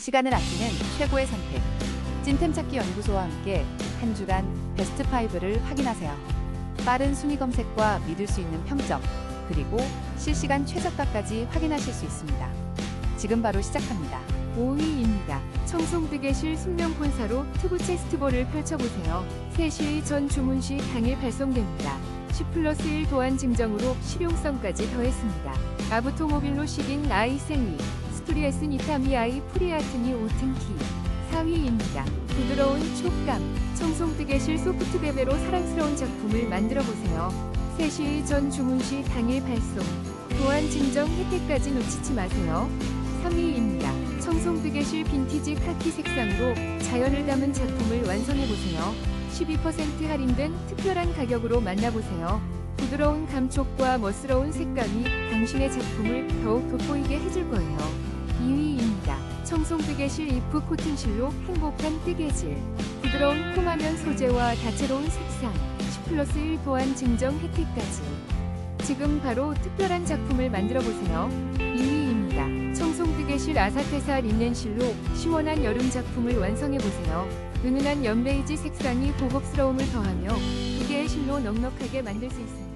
시간을 아끼는 최고의 선택. 찐템 찾기 연구소와 함께 한 주간 베스트 5를 확인하세요. 빠른 순위 검색과 믿을 수 있는 평점, 그리고 실시간 최저가까지 확인하실 수 있습니다. 지금 바로 시작합니다. 5위입니다. 청송드개실 숙명 본사로 투브 체스트볼을 펼쳐보세요. 3시 전 주문 시 당일 발송됩니다. 10 플러스 1 도안 증정으로 실용성까지 더했습니다. 아부토모빌로 식인 아이 생 리, 스토리에스 니타미 아이 프리아트니 오튼키. 4위입니다. 부드러운 촉감, 청송드개실 소프트 베베로 사랑스러운 작품을 만들어보세요. 3시 전 주문 시 당일 발송. 도안 증정 혜택까지 놓치지 마세요. 3위입니다. 청송드개실 빈티지 카키 색상으로 자연을 담은 작품을 완성해보세요. 12% 할인된 특별한 가격으로 만나보세요. 부드러운 감촉과 멋스러운 색감이 당신의 작품을 더욱 돋보이게 해줄 거예요. 2위입니다. 청송뜨개실 이프 코튼실로 행복한 뜨개질. 부드러운 콩화면 소재와 다채로운 색상, 10 플러스 1 보안 증정 혜택까지. 지금 바로 특별한 작품을 만들어 보세요. 2위입니다. 청송뜨개실 아사테사 린넨실로 시원한 여름 작품을 완성해 보세요. 은은한 연베이지 색상이 고급스러움을 더하며 두 개의 실로 넉넉하게 만들 수 있습니다.